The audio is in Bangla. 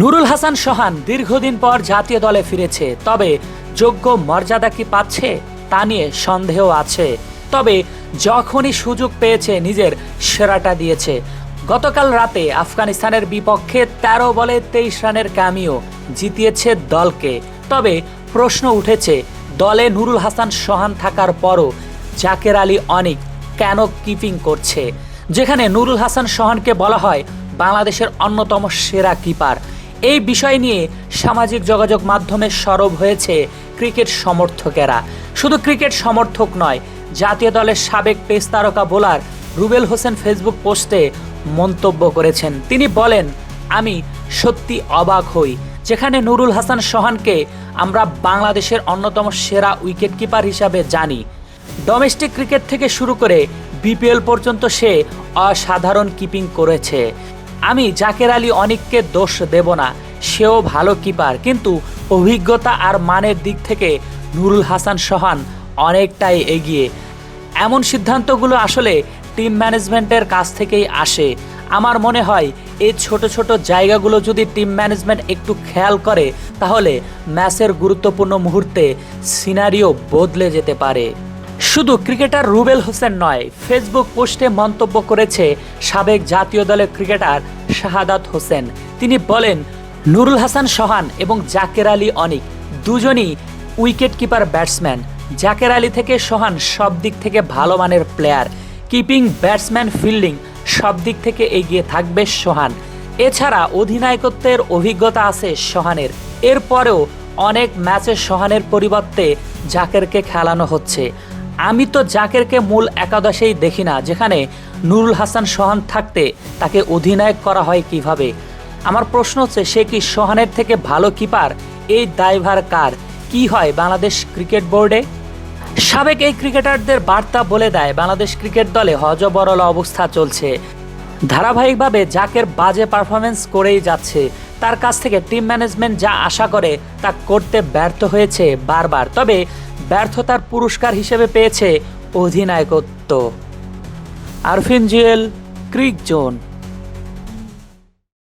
নুরুল হাসান সোহান দীর্ঘদিন পর জাতীয় দলে ফিরেছে। তবে যোগ্য মর্যাদা কি পাচ্ছে তা নিয়ে সন্দেহ আছে। তবে যখনই সুযোগ পেয়েছে, নিজের সেরাটা দিয়েছে। গতকাল রাতে আফগানিস্তানের বিপক্ষে ১৩ বলে তেইশ রানের ক্যামিও জিতিয়েছে দলকে। তবে প্রশ্ন উঠেছে, দলে নুরুল হাসান সোহান থাকার পরও জাকের আলী অনিক কেন কিপিং করছে? যেখানে নুরুল হাসান সোহানকে বলা হয়, বাংলাদেশের অন্যতম সেরা কিপার। এই বিষয় নিয়ে সামাজিক যোগাযোগ মাধ্যমে সরব হয়েছে ক্রিকেট সমর্থকেরা। শুধু ক্রিকেট সমর্থক নয়, জাতীয় দলের সাবেক পেস তারকা বোলার রুবেল হোসেন ফেসবুক পোস্টে মন্তব্য করেছেন। তিনি বলেন, আমি সত্যি অবাক হই, যেখানে নুরুল হাসান সোহানকে আমরা বাংলাদেশের অন্যতম সেরা উইকেট কিপার হিসাবে জানি। ডোমেস্টিক ক্রিকেট থেকে শুরু করে বিপিএল পর্যন্ত সে অসাধারণ কিপিং করেছে। আমি জাকের আলী অনেককে দোষ দেব না, সেও ভালো কিপার, কিন্তু অভিজ্ঞতা আর মানের দিক থেকে নুরুল হাসান সোহান অনেকটাই এগিয়ে। এমন সিদ্ধান্তগুলো আসলে টিম ম্যানেজমেন্টের কাছ থেকেই আসে। আমার মনে হয়, এই ছোট ছোট জায়গাগুলো যদি টিম ম্যানেজমেন্ট একটু খেয়াল করে, তাহলে ম্যাচের গুরুত্বপূর্ণ মুহূর্তে সিনারিও বদলে যেতে পারে। শুধু ক্রিকেটার রুবেল হোসেন নয়, ফেসবুক পোস্টে মন্তব্য করেছে সাবেক জাতীয় দলের ক্রিকেটার শাহাদাত হোসেন। তিনি বলেন, নুরুল হাসান সোহান এবং জাকের আলী অনিক দুজনই wicket keeper batsman. Jaker Ali থেকে সোহান সব দিক থেকে ভালো মানের প্লেয়ার। কিপিং, ব্যাটসম্যান, ফিল্ডিং সব দিক থেকে এগিয়ে থাকবে সোহান এছাড়া অধিনায়কত্বের অভিজ্ঞতা আছে সোহানের এরপরেও অনেক ম্যাচে সোহানের পরিবর্তে জাকেরকে খেলানো হচ্ছে। আমি তো জাকেরকে মূল একাদশেই দেখি না, যেখানে নুরুল হাসান সোহান থাকতে তাকে অধিনায়ক করা হয় কীভাবে? আমার প্রশ্ন হচ্ছে, সে কি সোহানের থেকে ভালো কিপার? এই দায়ভার কার? কি হয় বাংলাদেশ ক্রিকেট বোর্ডে? সাবেক এই ক্রিকেটারদের বার্তা বলে দেয়, বাংলাদেশ ক্রিকেট দলে হজবরল অবস্থা চলছে। ধারাবাহিকভাবে জাকের বাজে পারফরমেন্স করেই যাচ্ছে। তার কাছ থেকে টিম ম্যানেজমেন্ট যা আশা করে তা করতে ব্যর্থ হয়েছে বারবার। তবে ব্যর্থতার পুরস্কার হিসেবে পেয়েছে অধিনায়কত্ব। আরফিন জুয়েল ক্রিক জোন